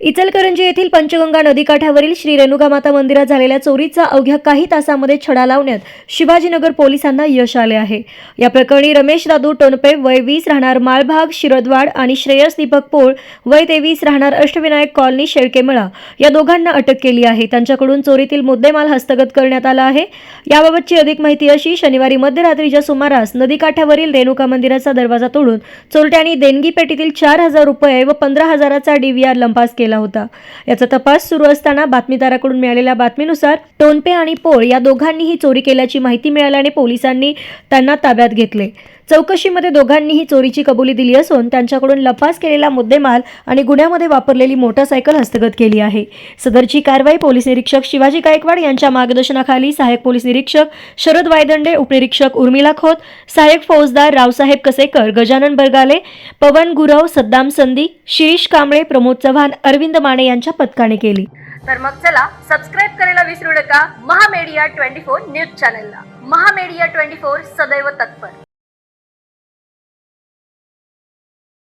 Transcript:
इचलकरंजी येथील पंचगंगा नदीकाठावरील श्री रेणुका माता मंदिरात झालेल्या चोरीचा अवघ्या काही तासामध्ये छडा लावण्यात शिवाजीनगर पोलिसांना यश आले आहे. या प्रकरणी रमेश दादू टोनपे वय वीस राहणार माळभाग शिरदवाड आणि श्रेयस दीपक पोळ वय तेवीस राहणार अष्टविनायक कॉलनी शेळकेमळा या दोघांना अटक केली आहे. त्यांच्याकडून चोरीतील मुद्देमाल हस्तगत करण्यात आला आहे. याबाबतची अधिक माहिती अशी शनिवारी मध्यरात्रीच्या सुमारास नदीकाठावरील रेणुका मंदिराचा दरवाजा तोडून चोरट्यांनी देणगी पेटीतील चार हजार रुपये व पंधरा हजाराचा डीव्हीआर लंपास केला. केला होता. याचा तपास सुरू असताना बातमीदाराकडून मिळालेल्या बातमीनुसार टोनपे आणि पोळ या दोघांनीही चोरी केल्याची माहिती मिळाल्याने पोलिसांनी त्यांना ताब्यात घेतले. चौकशीमध्ये दोघांनीही चोरीची कबुली दिली असून त्यांच्याकडून लपास केलेला मुद्देमाल आणि गुन्ह्यामध्ये वापरलेली मोटारसायकल हस्तगत केली आहे. सदरची कारवाई पोलीस निरीक्षक शिवाजी गायकवाड यांच्या मार्गदर्शनाखाली सहाय्यक पोलीस निरीक्षक शरद वायदंडे उपनिरीक्षक उर्मिला खोत सहाय्यक फौजदार रावसाहेब कसेकर गजानन बरगाले पवन गुरव सद्दाम संदी शिरीष कांबळे प्रमोद चव्हाण अरविंद माने यांच्या पथकाने केली. तर मग चला सबस्क्राईब करायला विसरू नका. महामेडिया ट्वेंटी फोर न्यूज चॅनलला. महामेडिया ट्वेंटी फोर सदैव तत्पर.